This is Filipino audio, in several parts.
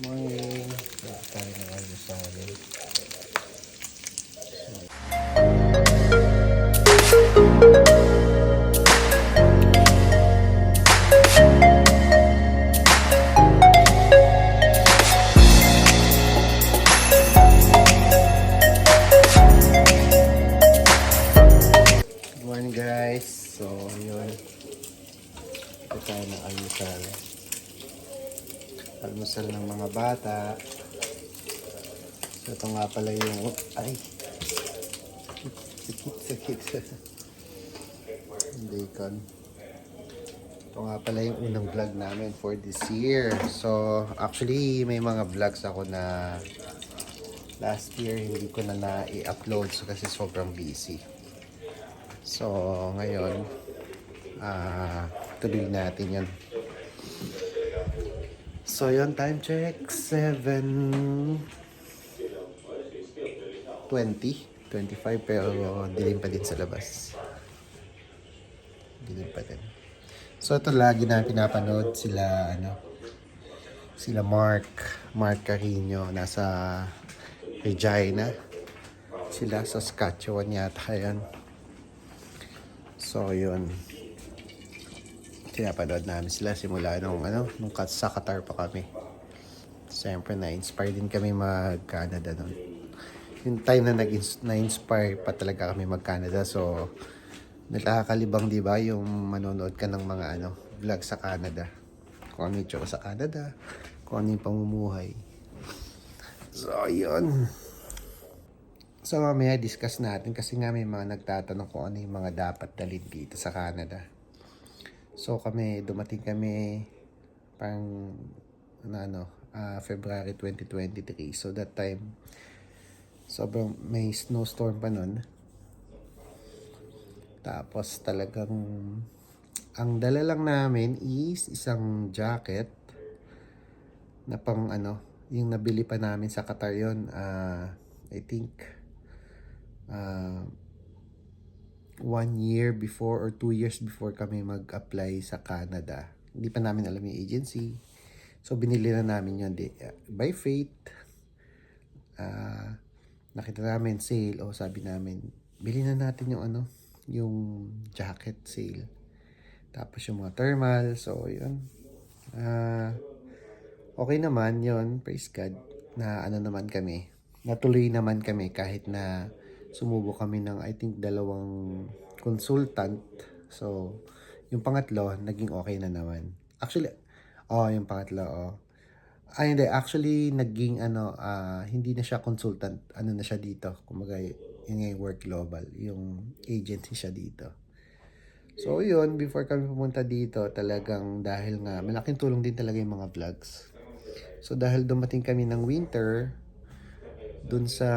Morning. Bago tayo ng almusal. Bacon. Ito nga pala yung unang vlog namin for this year. So, actually, may mga vlogs ako na last year hindi ko na na-i-upload so kasi sobrang busy. So, ngayon, ah, tuloy natin yan. So, yun, time check, 7... 20, 25, pero dilim pa din sa labas. Dilim pa din. So, ito lagi na pinapanood sila, ano, sila Mark, Mark Carino, nasa Regina. Sila sa Saskatchewan yata yan. So, yun. Pinapanood namin sila simula nung, ano, nung sa Qatar pa kami. Siyempre, na-inspire din kami mag-Canada nun. Yung time na nag- na-inspire pa talaga kami mag-Canada. So, nakakalibang, di ba, yung manonood ka ng mga, ano, vlog sa Canada. Kung ano yung sa Canada. Kung ano yung pamumuhay. So, yun. So, mamaya discuss natin kasi nga may mga nagtatanong kung ano yung mga dapat dalhin dito sa Canada. So, kami, dumating kami parang, ano, ano ah, February 2023. So, that time, sobrang may snowstorm pa nun. Tapos, talagang, ang dala lang namin is isang jacket na pang ano, yung nabili pa namin sa Qatar yun, ah, I think, ah, one year before or two years before kami mag-apply sa Canada. Hindi pa namin alam yung agency. So, binili na namin yun di, by faith. ah nakita namin sale. O, sabi namin, bili na natin yung ano, yung jacket sale. Tapos yung mga thermal. So, yun. Ah, okay naman yon praise God, na ano naman kami, natuloy naman kami kahit na sumubo kami ng I think dalawang consultant. So, yung pangatlo, naging okay na naman. Actually, oh, yung pangatlo, oh. Ay, hindi. Actually, naging ano, ah, hindi na siya consultant. Ano na siya dito. Kumaga, yun yung work global. Yung agency siya dito. So, yun, before kami pumunta dito, talagang dahil nga, malaking tulong din talaga yung mga vlogs. So, dahil dumating kami ng winter, dun sa,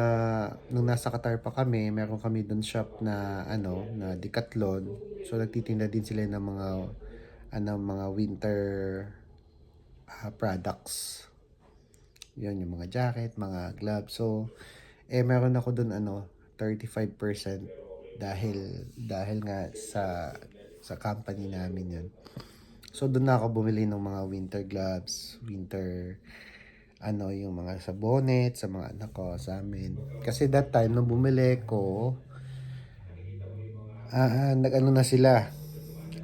nung nasa Qatar pa kami, meron kami dun shop na, ano, na Decathlon. So, nagtitinda din sila ng mga, ano, mga winter ah, products. Yun, yung mga jacket, mga gloves. So, eh, meron ako dun, ano, 35% dahil, dahil nga sa, sa company namin yun. So, doon na ako bumili ng mga winter gloves, winter, ano, yung mga sa bonnet, sa mga anak ko, sa amin. Kasi that time, nung bumili ko, ah, ah, nag-ano na sila,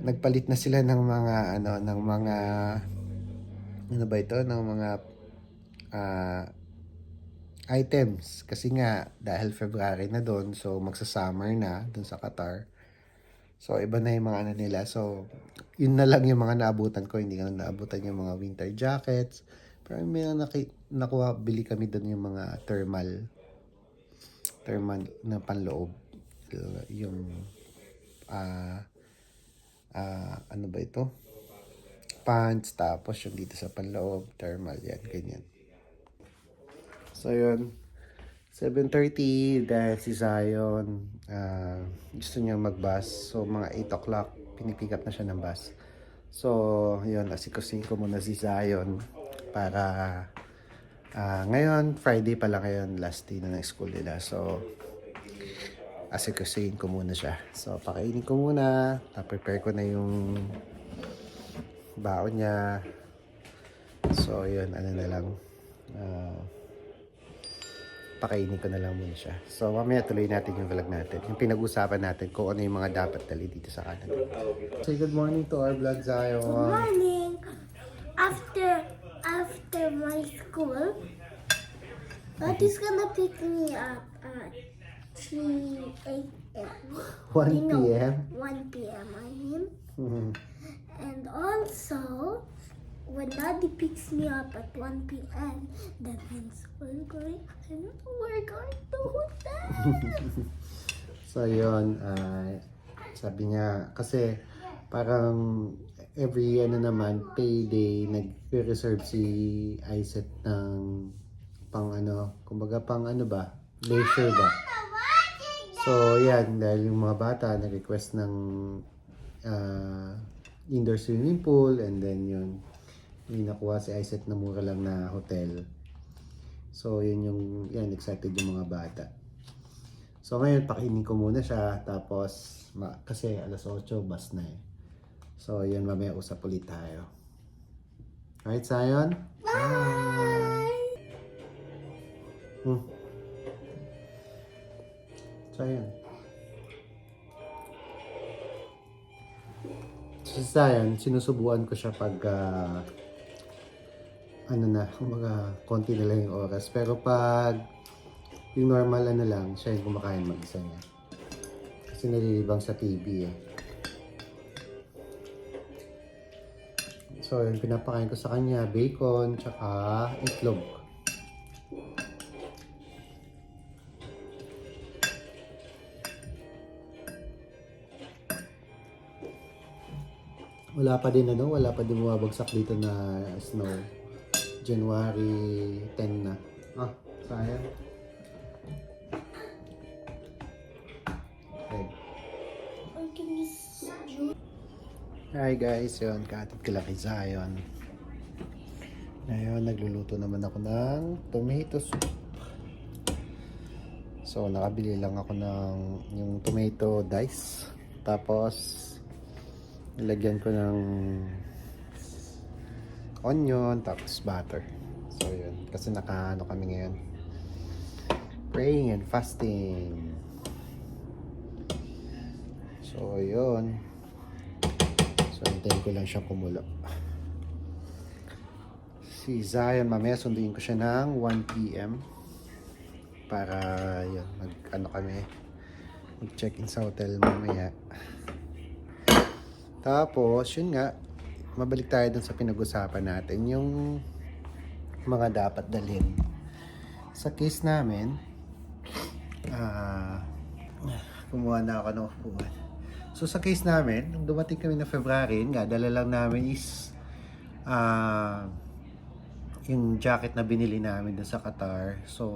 nagpalit na sila ng mga, ano, ng mga, ano ba ito, ng mga, ah, items. Kasi nga, dahil February na doon, so magsa-summer na doon sa Qatar. So, iba na yung mga ano nila. So, yun na lang yung mga naabutan ko. Hindi ko na naabutan yung mga winter jackets. Pero may naki, nakuha, bili kami doon yung mga thermal. Thermal na panloob. Yung, ah, ah, ano ba ito? Pants, tapos yung dito sa panloob, thermal, yan, ganyan. So, yun. 7.30 dahil si Zion ah, gusto niya mag-bus. So, mga 8 o'clock, pinipick up na siya ng bus. So, yun, asikusin ko muna si Zion para ah, ngayon, Friday pa lang ngayon, last day na ng school nila. So, asikusin ko muna siya. So, pakainin ko muna. Na-prepare ko na yung baon niya. So, yun, ano na lang. Ah, pakainin ko na lang muna siya. So, mamaya tuloy natin yung vlog natin. Yung pinag-usapan natin kung ano yung mga dapat dali dito sa Canada. Say good morning to our vlog, Zion. morning after after my school what is gonna pick me up at 3 a.m 1 No, p.m. 1 p.m i mean Mhm. And also when daddy picks me up at 1 p.m that means we're going we're going to hotel So, yun. ah, sabi niya, kasi parang every ano naman, payday, nag-reserve si Isaac ng pang ano, kumbaga pang ano ba, leisure ba. So, yan, dahil yung mga bata nag-request ng ah, indoor swimming pool and then yun, yung nakuha si Isaac na mura lang na hotel. So, yun yung, yan, excited yung mga bata. So ngayon, pakainin ko muna siya. Tapos, ma- kasi alas 8, bus na eh. So, yun, mamaya usap ulit tayo. Alright, Zion? Bye! Hmm. Zion. Si Zion, sinusubuan ko siya pag ah, ano na, mga konti na lang yung oras. Pero pag yung normal ano lang, siya yung kumakain mag-isa niya. Kasi nalilibang sa TV eh. So, yung pinapakain ko sa kanya, bacon, tsaka itlog. Wala pa din ano, wala pa din bumabagsak dito na snow. January 10 na. Ah, sayang. Okay. Hi guys, yun, katid ko lang kay Zion. Ngayon, nagluluto naman ako ng tomato soup. So, nakabili lang ako ng yung tomato dice. Tapos, nilagyan ko ng onion, tapos butter. So, yun. Kasi naka, ano kami ngayon. Praying and fasting. So, yun. So, hintayin ko lang siya kumulo. Si Zion, mamaya sunduin ko siya ng 1pm. Para, yun, mag, ano kami, mag-check-in sa hotel mamaya. Tapos, yun nga, mabalik tayo dun sa pinag-usapan natin, yung mga dapat dalhin. Sa case namin, ah, kumuha na ako ng upuan. So sa case namin, nung dumating kami na February, nga, dala lang namin is ah yung jacket na binili namin dun sa Qatar. So,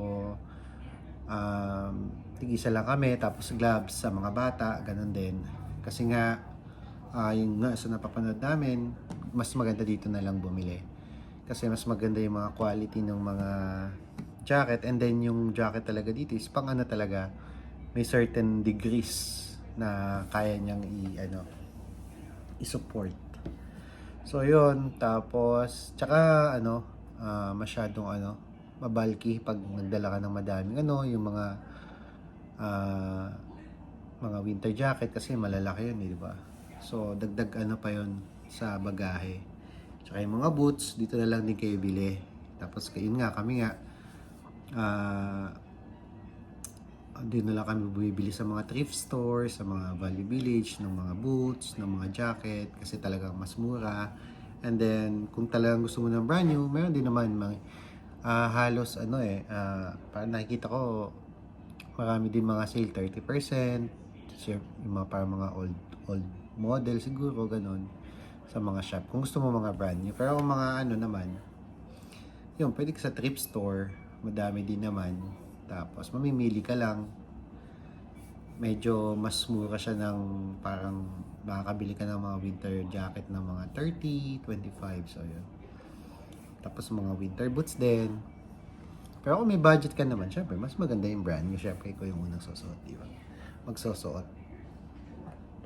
um, tig-isa lang kami, tapos gloves sa mga bata, ganun din. Kasi nga, ah yung nga sa napapanood namin, mas maganda dito na lang bumili. Kasi mas maganda yung mga quality ng mga jacket and then yung jacket talaga dito is pang ano talaga, may certain degrees na kaya niyang i ano i-support. So yun, tapos tsaka ano, ah, masyadong ano, mabalki pag nagdala ka ng madaming ano, yung mga ah, mga winter jacket kasi malalaki yun, eh, di ba? So dagdag ano pa yun sa bagahe. Tsaka yung mga boots, dito na lang din kayo bili. Tapos yun nga, kami nga, ah, din na lang kami bumibili sa mga thrift stores, sa mga Value Village, ng mga boots, ng mga jacket, kasi talagang mas mura. And then, kung talagang gusto mo ng brand new, meron din naman mga ah, halos ano eh, ah, parang nakikita ko, marami din mga sale 30%, share, yung mga parang mga old old model siguro, ganun, sa mga shop. Kung gusto mo mga brand new. Pero kung mga ano naman, yun, pwede ka sa thrift store, madami din naman. Tapos, mamimili ka lang. Medyo mas mura siya ng parang makakabili ka ng mga winter jacket ng mga 30, 25. So, yun. Tapos, mga winter boots din. Pero kung may budget ka naman, syempre, mas maganda yung brand new. Syempre, ikaw yung unang susuot, di ba? Magsusuot.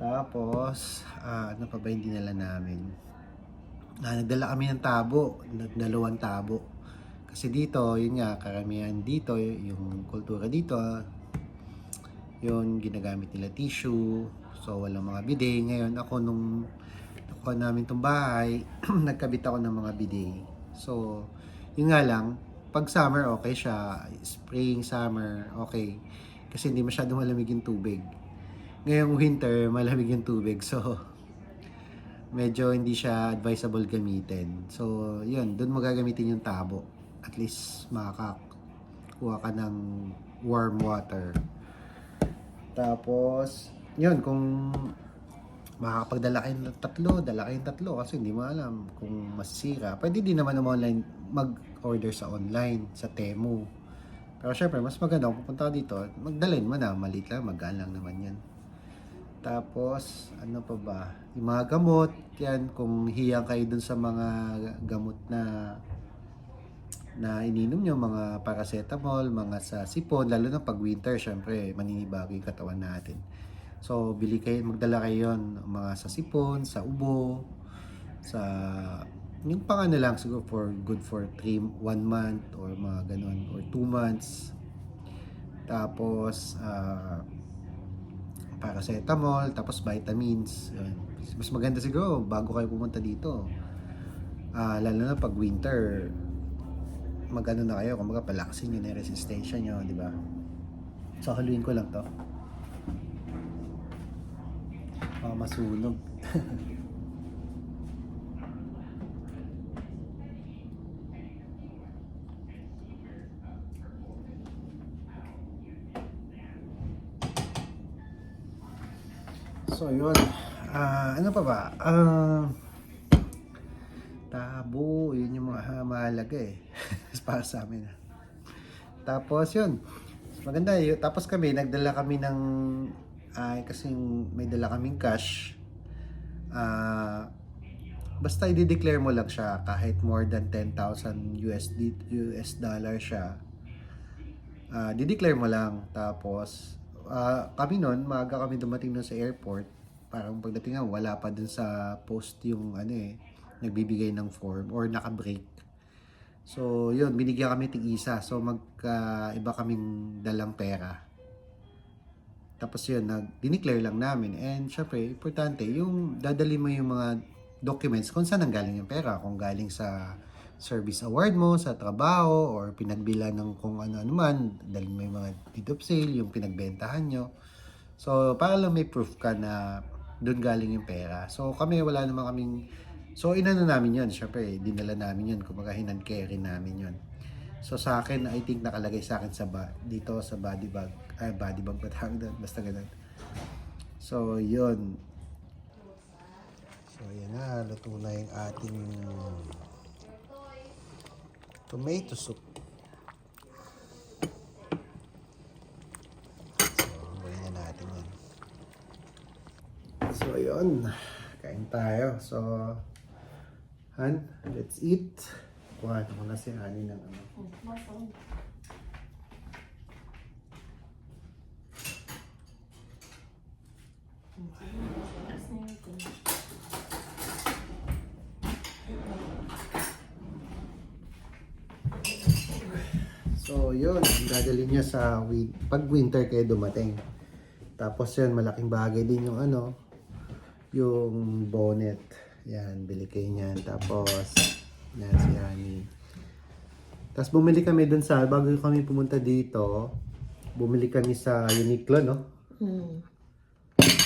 Tapos, ah, ano pa ba yung dinala namin? Ah, nagdala kami ng tabo, dalawang tabo. Kasi dito, yun nga, karamihan dito, yung kultura dito, yun, ginagamit nila tissue. So, walang mga bidet. Ngayon, ako nung nakuha namin tong bahay, nagkabit ako ng mga bidet. So, yun nga lang, pag summer, okay siya. Spring, summer, okay. Kasi hindi masyadong malamig yung tubig. Ngayong winter, malamig yung tubig. So, medyo hindi siya advisable gamitin. So, yun, doon mo gagamitin yung tabo. At least makakakuha ka ng warm water. Tapos, yun, kung makakapagdala kayo ng tatlo, dala kayong tatlo kasi hindi mo alam kung masisira. Pwede din naman ng online mag-order sa online, sa Temu. Pero syempre, mas maganda kung pupunta ka dito, magdalhin mo na, maliit lang, magaan lang naman yan. Tapos, ano pa ba? Yung mga gamot, yan, kung hiyang kayo dun sa mga gamot na na ininom nyo, mga paracetamol, mga sa sipon, lalo na pag winter, syempre, maninibago yung katawan natin. So, bili kayo, magdala kayo yun, mga sa sipon, sa ubo, sa, yung pang ano lang, siguro for, good for 3, 1 month, or mga ganun, or 2 months. Tapos, ah, paracetamol, tapos vitamins. Yun. Mas maganda siguro bago kayo pumunta dito. Ah, lalo na pag winter, magano na kayo, kumbaga palakasin na yung resistensya nyo, di ba? So, haluin ko lang to. Ah, masunog. So, yun. Ah, ano pa ba? Ah, tabo, yun yung mga ah, mahalaga eh. Para sa amin. Tapos, yun. Maganda yun. Tapos kami, nagdala kami ng, ay, kasi may dala kaming cash. Ah, basta i-declare mo lang siya kahit more than 10,000 USD, US dollar siya. Ah, di-declare mo lang. Tapos, ah, kami nun, maaga kami dumating nun sa airport. Parang pagdating nga, wala pa dun sa post yung ano eh, nagbibigay ng form or naka-break. So, yun, binigyan kami tig isa. So, magka-iba kaming dalang pera. Tapos yun, nag dineclare lang namin. And syempre, importante, yung dadali mo yung mga documents kung saan ang galing yung pera. Kung galing sa service award mo, sa trabaho, or pinagbila ng kung ano-ano man, dalhin mo yung mga deed of sale, yung pinagbentahan nyo. So, para lang may proof ka na doon galing yung pera. So, kami wala naman kaming... So, inano namin yun. Siyempre, dinala namin yun. Kumbaga, hinan-carry namin yun. So, sa akin, I think nakalagay sa akin sa ba, dito sa body bag. Ay, body bag ba tawag doon? Basta ganun. So, yun. So, yan na. Luto na yung ating tomato soup. So, na natin. So, yun. Kain tayo. So, Han, let's eat. Kuha na muna si Hani ng ano. So, yun. Dadali niya sa win- pag winter kayo dumating. Tapos yun, malaking bagay din yung ano, yung bonnet. Yan, bili kayo niyan. Tapos, yan si Hani. Tapos bumili kami dun sa, bago kami pumunta dito, bumili kami sa Uniqlo, no? Hmm.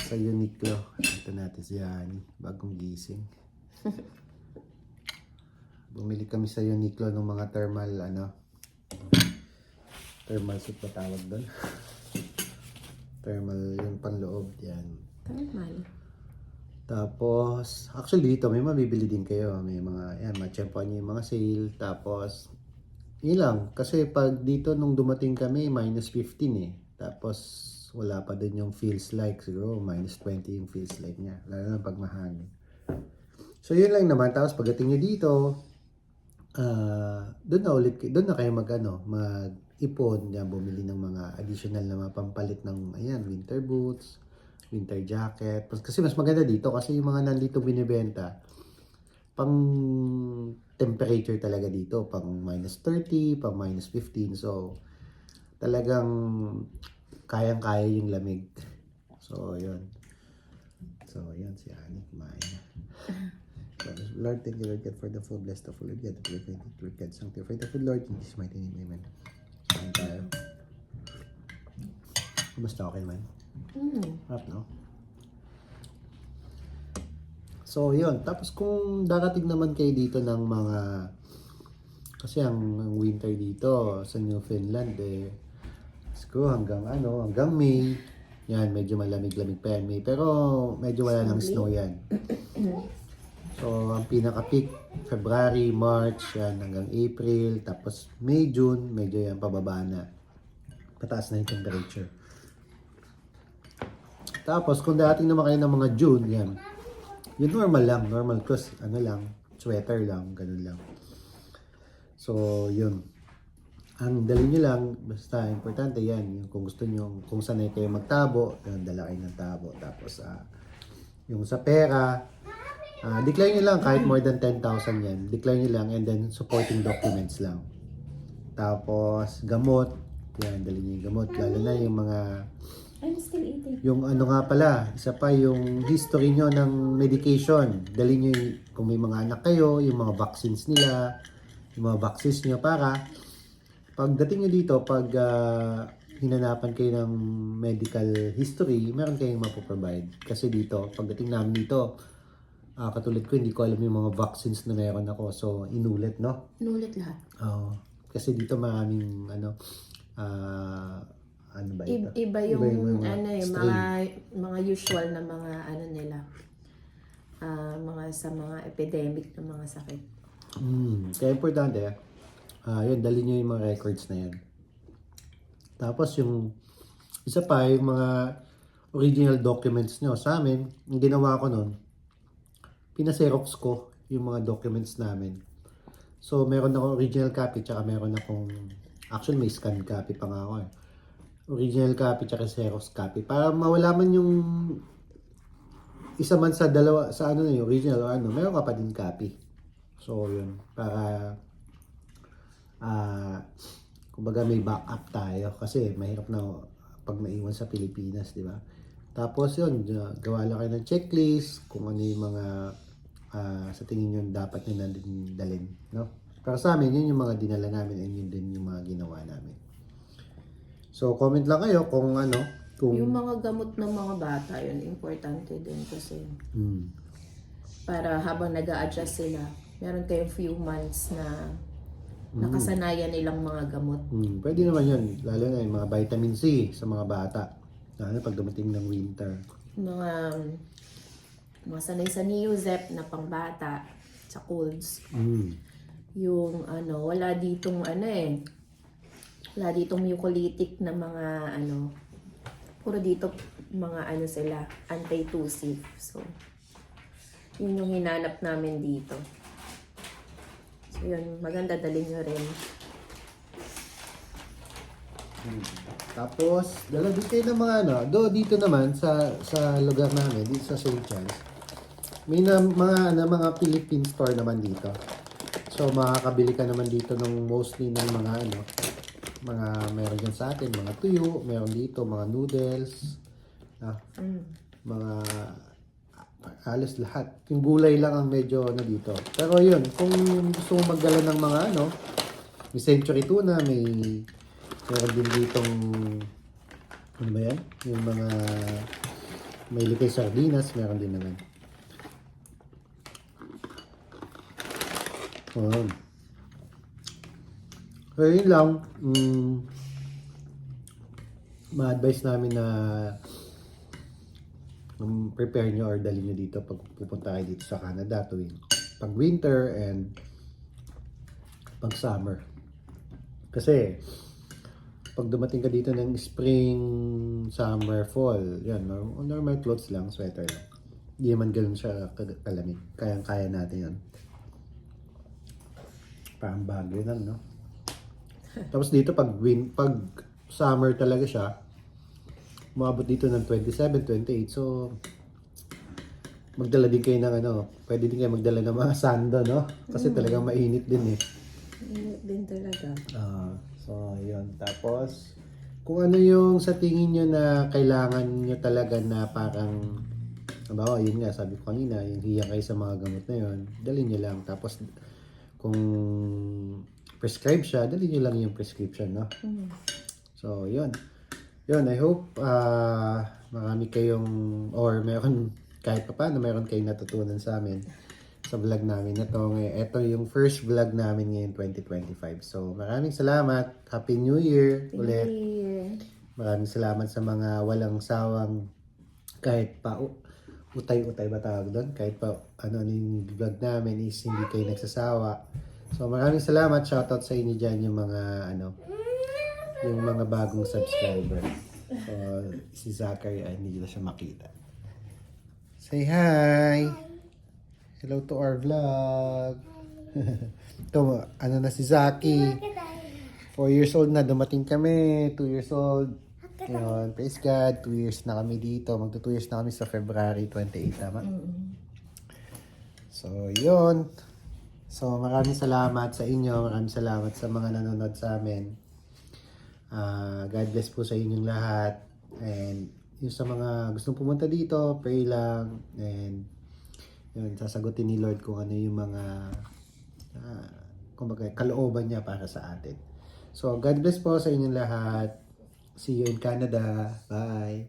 Sa Uniqlo. Ito natin si Hani, bagong gising. bumili kami sa Uniqlo ng mga thermal, ano, thermal suit pa tawag doon. thermal yung panloob, yan. Thermal. Tapos, actually dito may mabibili din kayo. May mga, yan, matsyempoan nyo yung mga sale. Tapos, yun lang. Kasi pag dito nung dumating kami, minus 15 eh. Tapos, wala pa din yung feels like. Siguro, minus 20 yung feels like niya. Lalo na pag mahangin. So, yun lang naman. Tapos, pagdating nyo dito, ah doon na ulit, doon na kayo mag, ano, mag-ipon, yan, bumili ng mga additional na mga pampalit ng, ayan, winter boots, winter jacket. Kasi mas maganda dito kasi yung mga nandito binibenta, pang temperature talaga dito, pang minus 30, pang minus 15. So, talagang kayang-kaya yung lamig. So, yun. So, yun si Ani, kumain na. Lord, thank you, Lord God, for the food. Bless the food, Lord God. The food, Lord God. Sanctify the food, Lord. In Jesus' mighty name, amen. Kain tayo. Kumusta okay man? Mm. Harap, no? So, yun. Tapos kung darating naman kayo dito ng mga... Kasi ang, ang winter dito sa New Finland, eh, siguro hanggang ano, hanggang May. Yan, medyo malamig-lamig pa yan, May. Pero medyo wala ng snow yan. So, ang pinaka-peak, February, March, yan, hanggang April. Tapos May, June, medyo yan, pababa na. Pataas na yung temperature. Tapos, kung dating naman kayo ng mga June, yan. Yung normal lang, normal cause ano lang, sweater lang, ganun lang. So, yun. Ang dali nyo lang, basta importante yan, yung kung gusto nyo, kung sanay kayo magtabo, yun, dala kayo ng tabo. Tapos, ah, yung sa pera, ah, declare nyo lang kahit more than 10,000 yan. Declare nyo lang and then supporting documents lang. Tapos, gamot, yan, dali nyo yung gamot. Lalo na yung mga I'm still eating. yung ano nga pala, isa pa yung history nyo ng medication. Dali nyo yung, kung may mga anak kayo, yung mga vaccines nila, yung mga vaccines nyo para pagdating nyo dito, pag ah, hinanapan kayo ng medical history, meron kayong mapoprovide. Kasi dito, pagdating namin dito, ah, katulad ko, hindi ko alam yung mga vaccines na meron ako. So, inulit, no? Nulit lahat. Oo. kasi dito maraming, ano, ah, ano ba ito? I- iba yung, mga ano yung strain. mga mga usual na mga ano nila. Ah, mga sa mga epidemic ng mga sakit. Mm, kaya importante, ah yun, dali nyo yung mga records na yan. Tapos yung isa pa, yung mga original documents nyo. Sa amin, yung ginawa ko nun, pinaserox ko yung mga documents namin. So, meron ako original copy, tsaka meron akong, actually may scan copy pa nga ako eh. Original copy, tsaka xerox copy. Para mawala man yung isa man sa dalawa, sa ano na yung original o ano, meron ka pa din copy. So, yun. Para, ah, kumbaga may backup tayo. Kasi mahirap na pag naiwan sa Pilipinas, di ba? Tapos yun, ga- gawa lang kayo ng checklist, kung ano yung mga ah, sa tingin nyo dapat nyo na din dalhin. No? Pero sa amin, yun yung mga dinala namin and yun din yung mga ginawa namin. So, comment lang kayo kung ano, kung... Yung mga gamot ng mga bata, yun, importante din kasi Hmm. para habang nag adjust sila, meron kayong few months na nakasanayan nilang mga gamot. Hmm, pwede naman yun. Lalo na yung mga vitamin C sa mga bata. Lalo pag dumating ng winter. Mga mga sanay sa Neozep na pangbata sa colds. Hmm. Yung ano, wala ditong ano eh. Wala ditong mucolytic na mga ano. Puro dito mga ano sila, anti-tussive. So, yun yung hinanap namin dito. So, yun, maganda dalhin nyo rin. Tapos, dala kayo ng mga ano. Do, dito naman sa sa lugar namin, dito sa St. Charles. May na, mga ano, mga Philippine store naman dito. So, makakabili ka naman dito ng mostly ng mga ano, mga meron dyan sa atin, mga tuyo, meron dito, mga noodles, ah, Mm. mga halos lahat. Yung gulay lang ang medyo ano dito. Pero yun, kung gusto mo magdala ng mga ano, may century tuna, may meron din ditong ano ba yan? Yung mga may little sardinas, meron din naman. Oh. So, yun lang. Mm, ma-advise namin na um, prepare nyo or dali nyo dito pag pupunta kayo dito sa Canada tuwing pag winter and pag summer. Kasi pag dumating ka dito ng spring, summer, fall, yan, normal, clothes lang, sweater lang. Hindi naman ganun siya kalamig. Kayang-kaya natin yan. Parang bagyo lang, no? Tapos dito pag win, pag summer talaga siya, umabot dito ng 27, 28. So, magdala din kayo ng ano, pwede din kayo magdala ng mga sando, no? Kasi talagang mainit din eh. Init din talaga. Ah, so, yun. Tapos, kung ano yung sa tingin nyo na kailangan nyo talaga na parang, halimbawa, yun nga, sabi ko kanina, yung hiya kayo sa mga gamot na yun, dalhin nyo lang. Tapos, kung prescribe siya, dalhin nyo lang yung prescription, no? Mm. So, yun. Yun, I hope ah marami kayong, or meron, kahit pa paano, meron kayong natutunan sa amin sa vlog namin na to. Ngay- Ito yung first vlog namin ngayon 2025. So, maraming salamat. Happy New Year ulit. Yeah. Maraming salamat sa mga walang sawang kahit pa utay-utay ba tawag doon? Kahit pa ano ano yung vlog namin is hindi kayo nagsasawa. So maraming salamat. Shoutout sa inyo dyan yung mga ano yung mga bagong subscriber. So si Zachary ay hindi na siya makita. Say hi! Hello to our vlog. Ito, ano na si Zaki. 4 years old na, dumating kami. 2 years old. Yun, praise God. 2 years na kami dito. Magto 2 years na kami sa February 28, tama? So, yun. So, maraming salamat sa inyo. Maraming salamat sa mga nanonood sa amin. Ah, God bless po sa inyong lahat. And yung sa mga gustong pumunta dito, pray lang. And yun, sasagutin ni Lord kung ano yung mga ah, kumbaga, kalooban niya para sa atin. So, God bless po sa inyong lahat. See you in Canada. Bye.